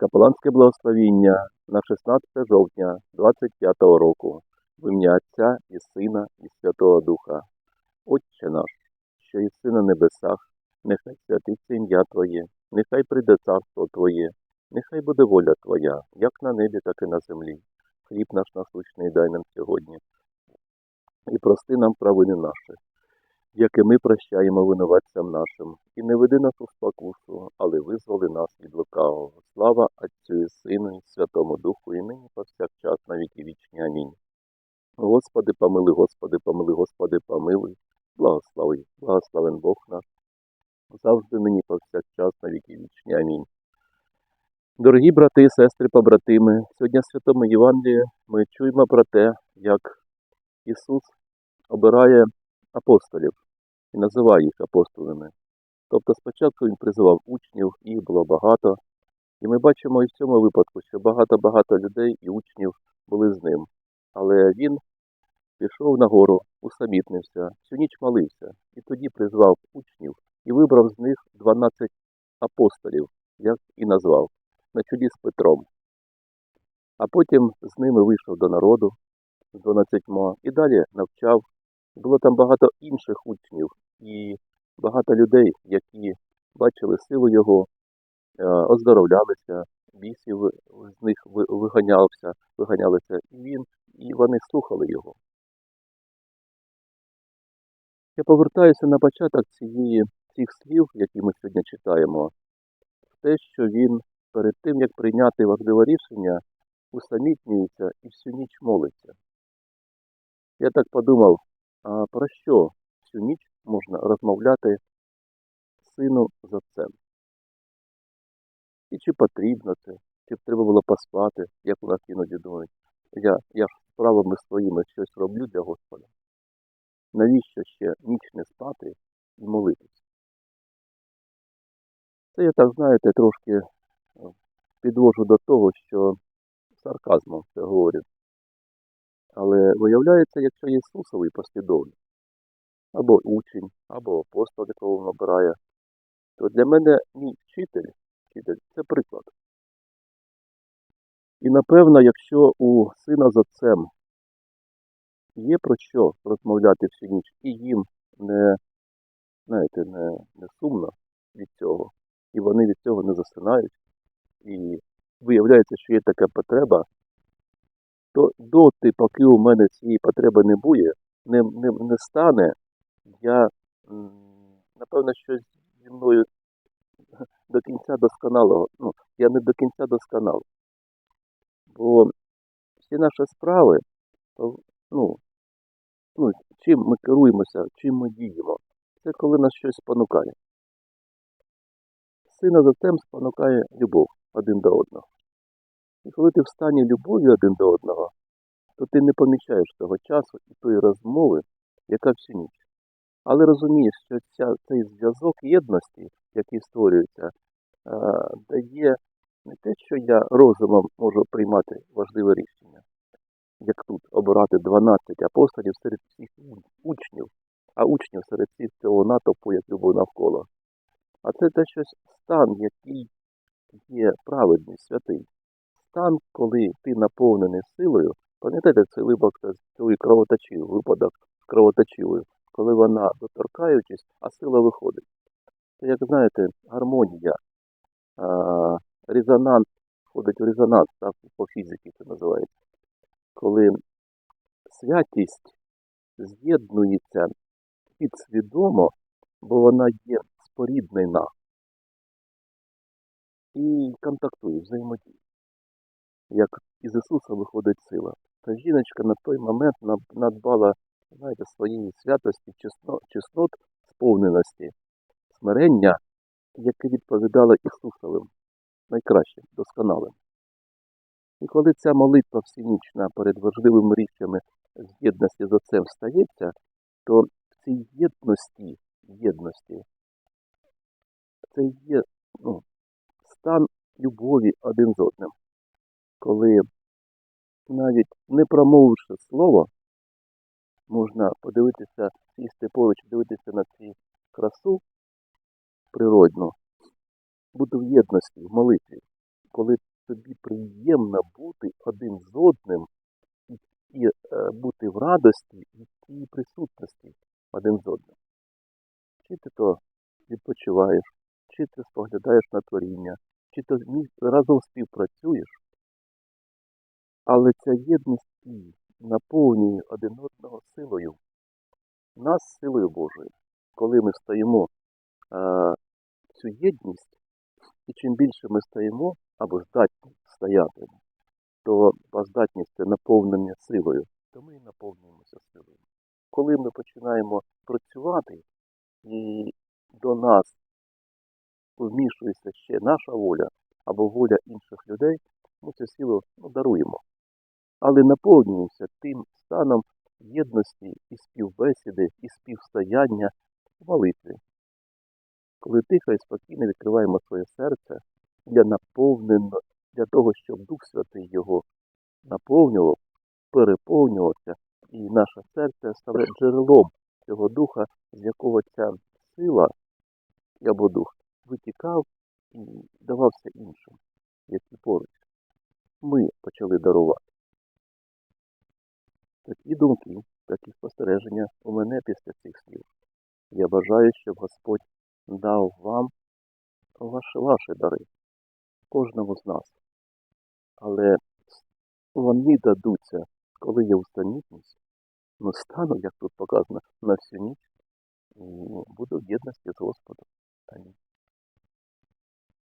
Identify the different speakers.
Speaker 1: Капеланське благословіння на 16 жовтня 25 року в ім'я Отця і Сина і Святого Духа. Отче наш, що єси на небесах, нехай святиться ім'я Твоє, нехай прийде царство Твоє, нехай буде воля Твоя, як на небі, так і на землі. Хліб наш насущний дай нам сьогодні. І прости нам провини наші, як і ми прощаємо винуватцям нашим, і не веди нас у спокусу, але визволи нас від лукавого. Слава Отцю і Сину, і Святому Духу, і нині повсякчас на віки вічні. Амінь. Господи, помили, Господи, помили, Господи, помилуй, благослови, благословен Бог наш, завжди нині повсякчас на віки вічні. Амінь. Дорогі брати сестри, побратими, сьогодні в Святому Євангелії ми чуємо про те, як Ісус обирає апостолів і називає їх апостолами. Тобто спочатку Він призивав учнів, їх було багато, і ми бачимо і в цьому випадку, що багато-багато людей і учнів були з ним. Але він пішов на гору, усамітнився, всю ніч молився, і тоді призвав учнів і вибрав з них 12 апостолів, як і назвав, на чолі з Петром. А потім з ними вийшов до народу з 12 і далі навчав. Було там багато інших учнів і багато людей, які бачили силу його, е, оздоровлялися, бісів з них виганявся, виганялися, і він, і вони слухали його. Я повертаюся на початок цієї, цих слів, які ми сьогодні читаємо, в те, що він перед тим, як прийняти важливе рішення, усамітнюється і всю ніч молиться. Я так подумав, про що всю ніч можна розмовляти сину з отцем? І чи потрібно це, чи б треба було поспати, як у нас іноді думають. Я, я ж справами своїми щось роблю для Господа. Навіщо ще ніч не спати і молитись? Це я так, знаєте, трошки е, підвожу до того, що сарказмом це говорю. Але виявляється, якщо Ісусовий послідовник, або учень, або апостол, якого він обирає, то для мене мій вчитель, вчитель це приклад. І напевно, якщо у сина з отцем є про що розмовляти всю ніч, і їм не, знаєте, не, не сумно від цього, і вони від цього не засинають, і виявляється, що є така потреба, то доти, поки у мене цієї потреби не буде, не, не, не стане, я напевно щось зі мною до кінця досконалого. Ну, я не до кінця досконал. Бо всі наші справи, ну, ну, чим ми керуємося, чим ми діємо, це коли нас щось спонукає. Сина за тем спонукає любов один до одного. І коли ти в стані любові один до одного, то ти не помічаєш того часу і тої розмови, яка всю ніч. Але розумієш, що ця, цей зв'язок єдності, який створюється, е, дає не те, що я розумом можу приймати важливе рішення, як тут обирати 12 апостолів серед всіх учнів, а учнів серед всіх цього натовпу, як любов навколо. А це те щось стан, який є праведний, святий. Стан, коли ти наповнений силою, пам'ятаєте цей випадок з цією кровоточивою, випадок з кровоточивою, коли вона доторкаючись, а сила виходить. Це, як знаєте, гармонія, резонанс, входить в резонанс, так, по фізиці це називається. Коли святість з'єднується підсвідомо, бо вона є споріднена і контактує, взаємодіє. Як із Ісуса виходить сила. Та жіночка на той момент надбала знаєте, своєї святості, чесно, чеснот, сповненості, смирення, яке відповідало Ісусовим, найкращим, досконалим. І коли ця молитва всенічна перед важливими річчями з єдності з Отцем стається, то в цій єдності, єдності, це є ну, стан любові один з одним, коли навіть не промовивши слово, можна подивитися, сісти поруч, дивитися на цю красу природну, бути в єдності, в молитві, коли тобі приємно бути один з одним і, і е, бути в радості і в тій присутності один з одним. Чи ти то відпочиваєш, чи ти споглядаєш на творіння, чи то разом співпрацюєш, але ця єдність наповнює один одного силою, нас силою Божою. Коли ми стоїмо е, цю єдність, і чим більше ми стоїмо або здатні стояти, то а здатність це наповнення силою, то ми і наповнюємося силою. Коли ми починаємо працювати, і до нас вмішується ще наша воля або воля інших людей, ми цю силу ну, даруємо. Але наповнюємося тим станом єдності і співбесіди, і співстояння в молитві. Коли тихо і спокійно відкриваємо своє серце для наповнення, для того, щоб Дух Святий його наповнював, переповнювався, і наше серце стало джерелом цього духа, з якого ця сила або дух витікав і давався іншим, які поруч. Ми почали дарувати. Такі думки, такі спостереження у мене після цих слів. Я бажаю, щоб Господь дав вам ваші, ваші дари, кожному з нас. Але вони дадуться, коли є устанітність, но стану, як тут показано, на всю ніч і буду в єдності з Господом. Амінь.